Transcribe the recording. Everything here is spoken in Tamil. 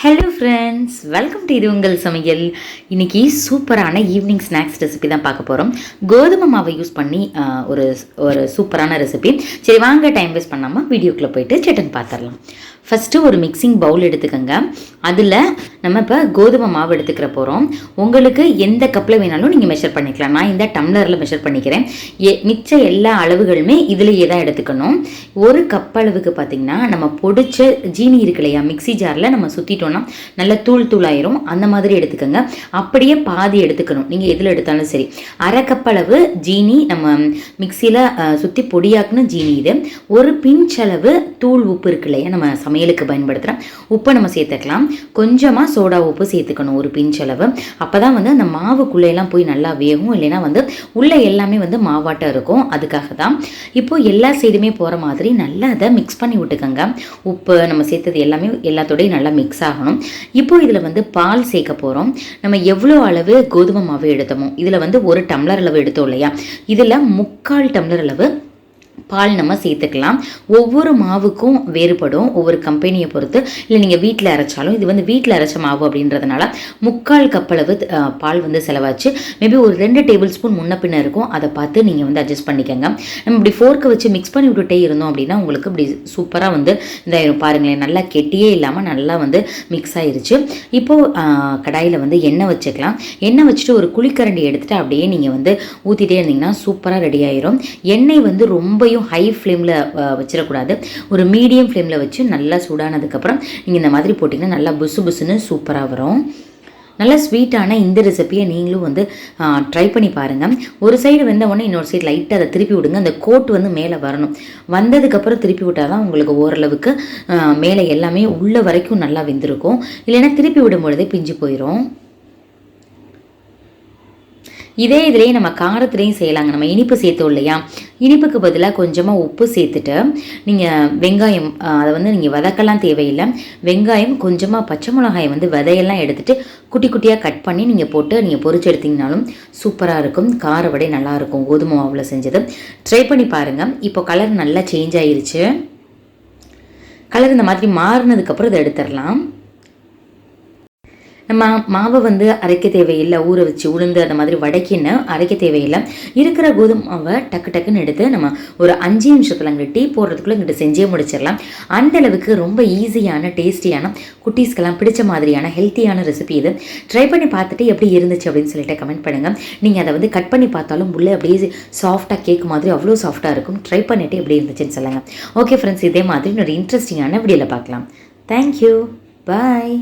ஹலோ ஃப்ரெண்ட்ஸ் வெல்கம் டு இது உங்கள் சமையல். இன்னைக்கு சூப்பரான ஈவினிங் ஸ்நாக்ஸ் ரெசிபி தான் பார்க்க போகிறோம் கோதுமை மாவை யூஸ் பண்ணி ஒரு ஒரு சூப்பரான ரெசிபி சரி வாங்க டைம் வேஸ்ட் பண்ணாமல் வீடியோக்குள்ளே போயிட்டு சட்டன் பார்த்துடலாம் ஃபஸ்ட்டு ஒரு மிக்சிங் பவுல் எடுத்துக்கோங்க. அதில் நம்ம இப்போ கோதுமை மாவு எடுத்துக்கிற போகிறோம் உங்களுக்கு எந்த கப்பில் வேணாலும் நீங்கள் மெஷர் பண்ணிக்கலாம். நான் இந்த டம்ளரில் மெஷர் பண்ணிக்கிறேன். எ மிச்ச எல்லா அளவுகளுமே இதிலேயே தான் எடுத்துக்கணும். ஒரு கப் அளவுக்கு பார்த்திங்கன்னா நம்ம பொடிச்ச ஜீனி இருக்கு இல்லையா மிக்ஸி ஜாரில் நம்ம சுற்றிட்டோம் சுற்றிட்டோம்னா நல்ல தூள் தூளாயிரும். அந்த மாதிரி எடுத்துக்கோங்க. அப்படியே பாதி எடுத்துக்கணும். நீங்கள் எதில் எடுத்தாலும் சரி. அரை கப்பளவு ஜீனி நம்ம மிக்சியில் சுற்றி பொடியாக்குன ஜீனி இது. ஒரு பிஞ்ச் அளவு தூள் உப்பு இருக்கு இல்லையா? நம்ம சமையலுக்கு பயன்படுத்துகிற உப்பை நம்ம சேர்த்துக்கலாம். கொஞ்சமாக சோடா உப்பு சேர்த்துக்கணும் ஒரு பிஞ்ச் அளவு. அப்போ தான் வந்து அந்த மாவுக்குள்ளேலாம் போய் நல்லா வேகும். இல்லைன்னா வந்து உள்ளே எல்லாமே வந்து மாவாட்டம் இருக்கும். அதுக்காக தான் இப்போ எல்லா சைடுமே போகிற மாதிரி நல்லா அதை மிக்ஸ் பண்ணி விட்டுக்கோங்க. உப்பு நம்ம சேர்த்தது எல்லாமே எல்லாத்தோடையும் நல்லா மிக்ஸ் ஆகும் ஆகணும். இப்போ இதில் வந்து பால் சேர்க்க போகிறோம் நம்ம எவ்வளோ அளவு கோதுமை மாவு எடுத்தோமோ இதில் வந்து ஒரு டம்ளர் அளவு எடுத்தோம் இல்லையா? இதில் முக்கால் டம்ளர் அளவு பால் நம்ம சேர்த்துக்கலாம். ஒவ்வொரு மாவுக்கும் வேறுபடும் ஒவ்வொரு கம்பெனியை பொறுத்து. இல்லை நீங்கள் வீட்டில் அரைச்சாலும் இது வந்து வீட்டில் அரைச்ச மாவு அப்படின்றதுனால முக்கால் கப்பளவு பால் வந்து செலவாச்சு. மேபி ஒரு ரெண்டு டேபிள் ஸ்பூன் முன்ன பின்ன இருக்கும். அதை பார்த்து நீங்கள் வந்து அட்ஜஸ்ட் பண்ணிக்கோங்க. நம்ம இப்படி ஃபோர்க்கை வச்சு மிக்ஸ் பண்ணி விட்டுட்டே இருந்தோம் அப்படின்னா உங்களுக்கு இப்படி சூப்பராக வந்து இதாயிரும். பாருங்களேன் நல்லா கெட்டியே இல்லாமல் நல்லா வந்து மிக்ஸ் ஆயிருச்சு. இப்போது கடாயில் வந்து எண்ணெய் வச்சுக்கலாம். எண்ணெய் வச்சுட்டு ஒரு குழிக்கரண்டி எடுத்துகிட்டு அப்படியே நீங்கள் வந்து ஊற்றிட்டே இருந்தீங்கன்னா சூப்பராக ரெடி ஆயிரும். எண்ணெய் வந்து ரொம்பையும் ரொம்பவும் ஹை ஃப்ளேமில் வச்சிடக்கூடாது ஒரு மீடியம் ஃப்ளேமில் வச்சு நல்லா சூடானதுக்கப்புறம் நீங்கள் இந்த மாதிரி போட்டிங்கன்னா நல்லா புசு புசுன்னு சூப்பராக வரும். நல்லா ஸ்வீட்டான இந்த ரெசிபியை நீங்களும் வந்து ட்ரை பண்ணி பாருங்கள் ஒரு சைடு வெந்த உடனே இன்னொரு சைடு லைட்டாக அதை திருப்பி விடுங்க. அந்த கோட் வந்து மேலே வரணும். வந்ததுக்கப்புறம் திருப்பி விட்டால் தான் உங்களுக்கு ஓரளவுக்கு மேலே எல்லாமே உள்ள வரைக்கும் நல்லா வெந்திருக்கும். இல்லைன்னா திருப்பி விடும் பொழுதே பிஞ்சு போயிடும் இதே இதுலேயே நம்ம காரத்துலேயும் செய்யலாங்க. நம்ம இனிப்பு சேர்த்தோம் இல்லையா? இனிப்புக்கு பதிலாக கொஞ்சமாக உப்பு சேர்த்துட்டு நீங்கள் வெங்காயம் அதை வந்து நீங்கள் வதக்கலாம் தேவையில்லை. வெங்காயம் கொஞ்சமாக பச்சை மிளகாயை வந்து விதையெல்லாம் எடுத்துகிட்டு குட்டி குட்டியாக கட் பண்ணி நீங்கள் போட்டு நீங்கள் பொறிச்சு எடுத்தீங்கனாலும் சூப்பராக இருக்கும். கார வடை நல்லாயிருக்கும் கோதுமை மாவில் செஞ்சது. ட்ரை பண்ணி பாருங்கள் இப்போ கலர் நல்லா சேஞ்ச் ஆயிருச்சு. கலர் இந்த மாதிரி மாறினதுக்கப்புறம் இதை எடுத்துடலாம். நம்ம மாவை வந்து அரைக்க தேவையில்லை ஊற வச்சு உளுந்து அந்த மாதிரி வடக்கின்னு அரைக்க தேவையில்லை. இருக்கிற கோதுமை மாவை டக்கு டக்குன்னு எடுத்து நம்ம ஒரு அஞ்சு நிமிஷத்தில் அங்கே டீ போடுறதுக்குள்ளே இங்கிட்ட செஞ்சே முடிச்சிடலாம். அந்த அளவுக்கு ரொம்ப ஈஸியான டேஸ்டியான குட்டீஸ்க்கெல்லாம் பிடிச்ச மாதிரியான ஹெல்த்தியான ரெசிபி இது. ட்ரை பண்ணி பார்த்துட்டு எப்படி இருந்துச்சு அப்படின்னு சொல்லிட்டு கமெண்ட் பண்ணுங்கள் நீங்கள் அதை வந்து கட் பண்ணி பார்த்தாலும் உள்ளே அப்படியே சாஃப்டாக கேக் மாதிரி அவ்வளோ சாஃப்டாக இருக்கும். ட்ரை பண்ணிவிட்டு எப்படி இருந்துச்சுன்னு சொல்லுங்கள் ஓகே ஃப்ரெண்ட்ஸ் இதே மாதிரி இன்னொரு இன்ட்ரெஸ்டிங்கான வீடியோவில் பார்க்கலாம். Thank you bye